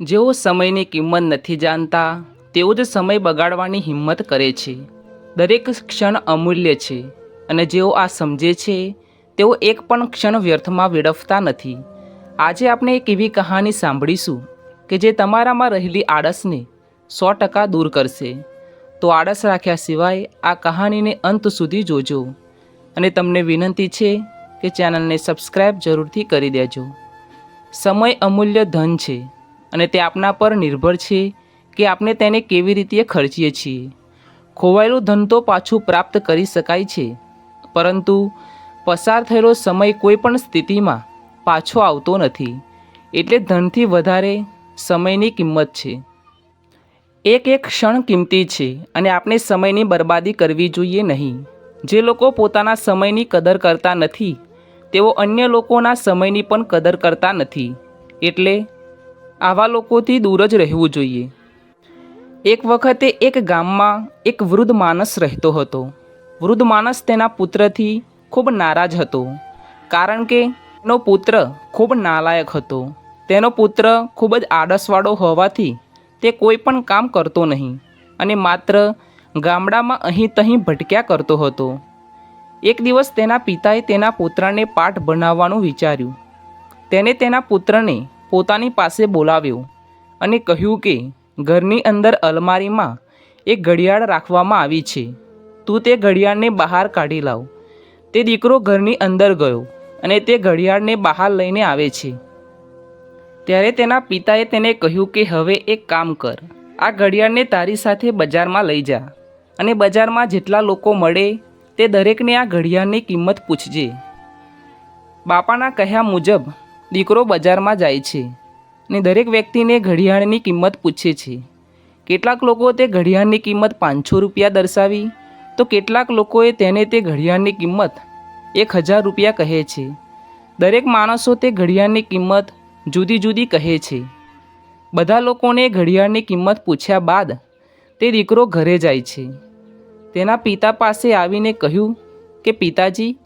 જેઓ સમયની કિંમત નથી જાણતા, તેઓ જ સમય બગાડવાની હિંમત કરે છે. દરેક ક્ષણ અમૂલ્ય છે અને જેઓ આ સમજે છે, તેઓ એક પણ ક્ષણ વ્યર્થમાં વેડફતા નથી. આજે આપણે એક એવી કહાની સાંભળીશું કે જે તમારામાં રહેલી આળસને સો ટકા દૂર કરશે. તો આળસ રાખ્યા સિવાય આ કહાનીને અંત સુધી જોજો અને તમને વિનંતી છે કે ચેનલને સબસ્ક્રાઈબ જરૂરથી કરી દેજો. સમય અમૂલ્ય ધન છે. અને તે આપના પર નિર્ભર છે કે આપણે તેને કેવી રીતે ખર્ચીએ છીએ. ખોવાયેલું ધન તો પાછું પ્રાપ્ત કરી શકાય છે, પરંતુ પસાર થયેલો સમય કોઈ પણ સ્થિતિમાં પાછો આવતો નથી, એટલે ધનથી વધારે સમયની કિંમત છે. એક એક ક્ષણ કિંમતી છે અને આપણે સમયની બરબાદી કરવી જોઈએ નહીં. જે લોકો પોતાના સમયની કદર કરતા નથી, તેઓ અન્ય લોકોના સમયની પણ કદર કરતા નથી, એટલે આવા લોકોથી દૂર જ રહેવું જોઈએ. એક વખતે એક ગામમાં એક વૃદ્ધ માણસ રહેતો હતો. વૃદ્ધ માણસ તેના પુત્રથી ખૂબ નારાજ હતો, કારણ કે તેનો પુત્ર ખૂબ નાલાયક હતો. તેનો પુત્ર ખૂબ જ આડસવાળો હોવાથી તે કોઈ પણ કામ કરતો નહીં અને માત્ર ગામડામાં અહીં તહીં ભટક્યા કરતો હતો. એક દિવસ તેના પિતાએ તેના પુત્રને પાઠ ભણાવવાનું વિચાર્યું. તેને તેના પુત્રને પોતાની પાસે બોલાવ્યો અને કહ્યું કે, ઘરની અંદર અલમારીમાં એક ઘડિયાળ રાખવામાં આવી છે. તું તે ઘડિયાળને બહાર કાઢી લાવ. તે દીકરો ઘરની અંદર ગયો અને તે ઘડિયાળને બહાર લઈને આવે છે. ત્યારે તેના પિતાએ તેને કહ્યું કે, હવે એક કામ કર. આ ઘડિયાળને તારી સાથે બજારમાં લઈ જા અને બજારમાં જેટલા લોકો મળે તે દરેકને આ ઘડિયાળની કિંમત પૂછજે. બાપાના કહ્યા મુજબ દીકરો બજારમાં જાય છે અને દરેક વ્યક્તિને ઘડિયાળની કિંમત પૂછે છે. કેટલાક લોકો તે ઘડિયાળની કિંમત પાંચસો રૂપિયા દર્શાવી, તો કેટલાક લોકોએ તેને તે ઘડિયાળની કિંમત એક હજાર રૂપિયા કહે છે. દરેક માણસો તે ઘડિયાળની કિંમત જુદી જુદી કહે છે. બધા લોકોને ઘડિયાળની કિંમત પૂછ્યા બાદ તે દીકરો ઘરે જાય છે. તેના પિતા પાસે આવીને કહ્યું કે, પિતાજી,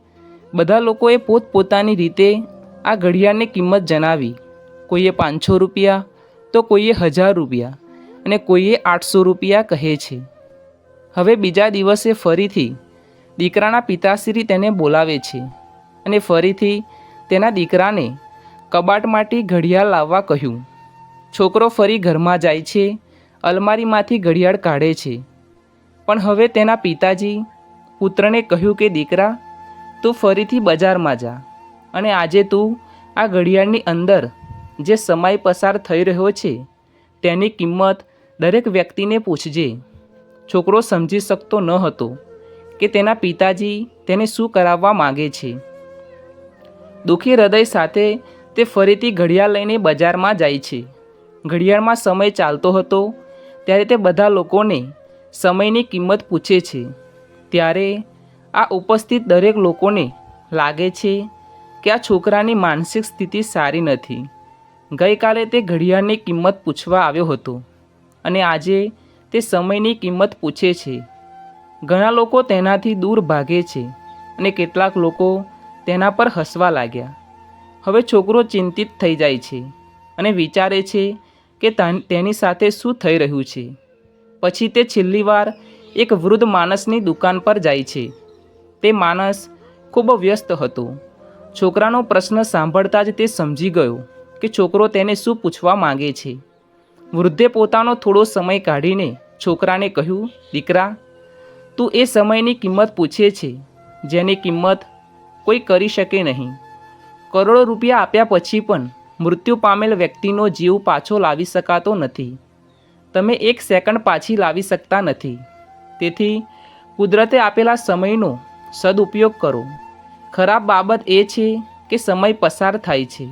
બધા લોકોએ પોતપોતાની રીતે આ ઘડિયાળની કિંમત જણાવી. કોઈએ પાંચસો રૂપિયા, તો કોઈએ હજાર રૂપિયા અને કોઈએ આઠસો રૂપિયા કહે છે. હવે બીજા દિવસે ફરીથી દીકરાના પિતાશ્રી તેને બોલાવે છે અને ફરીથી તેના દીકરાને કબાટમાંથી ઘડિયાળ લાવવા કહ્યું. છોકરો ફરી ઘરમાં જાય છે, અલમારીમાંથી ઘડિયાળ કાઢે છે. પણ હવે તેના પિતાજી પુત્રને કહ્યું કે, દીકરા, તું ફરીથી બજારમાં જા. અને આજે તું આ ઘડિયાળની અંદર જે સમય પસાર થઈ રહ્યો છે, તેની કિંમત દરેક વ્યક્તિને પૂછજે. છોકરો સમજી શકતો ન હતો કે તેના પિતાજી તેને શું કરાવવા માગે છે. દુઃખી હૃદય સાથે તે ફરીથી ઘડિયાળ લઈને બજારમાં જાય છે. ઘડિયાળમાં સમય ચાલતો હતો ત્યારે તે બધા લોકોને સમયની કિંમત પૂછે છે. ત્યારે આ ઉપસ્થિત દરેક લોકોને લાગે છે કે આ છોકરાની માનસિક સ્થિતિ સારી નથી. ગઈકાલે તે ઘડિયાળની કિંમત પૂછવા આવ્યો હતો અને આજે તે સમયની કિંમત પૂછે છે. ઘણા લોકો તેનાથી દૂર ભાગે છે અને કેટલાક લોકો તેના પર હસવા લાગ્યા. હવે છોકરો ચિંતિત થઈ જાય છે અને વિચારે છે કે તેની સાથે શું થઈ રહ્યું છે. પછી તે છેલ્લી વાર એક વૃદ્ધ માણસની દુકાન પર જાય છે. તે માણસ ખૂબ વ્યસ્ત હતો છોકરાનો પ્રશ્ન સાંભળતા જ તે સમજી ગયો કે છોકરો તેને શું પૂછવા માંગે છે. વૃદ્ધે પોતાનો થોડો સમય કાઢીને છોકરાને કહ્યું, દીકરા, તું એ સમયની કિંમત પૂછે છે, જેની કિંમત કોઈ કરી શકે નહીં. કરોડો રૂપિયા આપ્યા પછી પણ મૃત્યુ પામેલ વ્યક્તિનો જીવ પાછો લાવી શકાતો નથી. તમે એક સેકન્ડ પાછી લાવી શકતા નથી. તેથી કુદરતે આપેલા સમયનો સદુપયોગ કરો. ખરાબ બાબત એ છે કે સમય પસાર થાય છે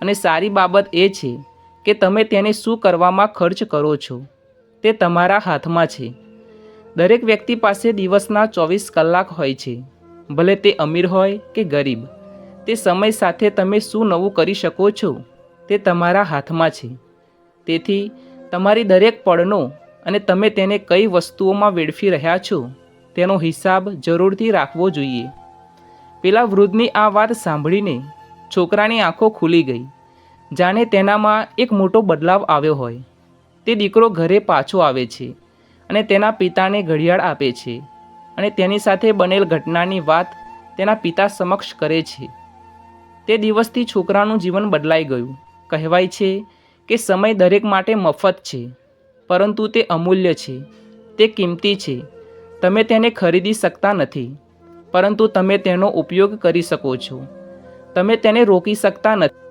અને સારી બાબત એ છે કે તમે તેને શું કરવામાં ખર્ચ કરો છો તે તમારા હાથમાં છે. દરેક વ્યક્તિ પાસે દિવસના ચોવીસ કલાક હોય છે. ભલે તે અમીર હોય કે ગરીબ, તે સમય સાથે તમે શું નવું કરી શકો છો તે તમારા હાથમાં છે. તેથી, તમારી દરેક પળનો અને તમે તેને કઈ વસ્તુઓમાં વેડફી રહ્યા છો તેનો હિસાબ જરૂરથી રાખવો જોઈએ. પેલા વૃદ્ધની આ વાત સાંભળીને છોકરાની આંખો ખુલી ગઈ. જાણે તેનામાં એક મોટો બદલાવ આવ્યો હોય. તે દીકરો ઘરે પાછો આવે છે અને તેના પિતાને ઘડિયાળ આપે છે અને તેની સાથે બનેલ ઘટનાની વાત તેના પિતા સમક્ષ કરે છે. તે દિવસથી છોકરાનું જીવન બદલાઈ ગયું. કહેવાય છે કે સમય દરેક માટે મફત છે, પરંતુ તે અમૂલ્ય છે. તે કિંમતી છે. તમે તેને ખરીદી શકતા નથી. પરંતુ તમે તેનો ઉપયોગ કરી શકો છો. તમે તેને રોકી શકતા નથી.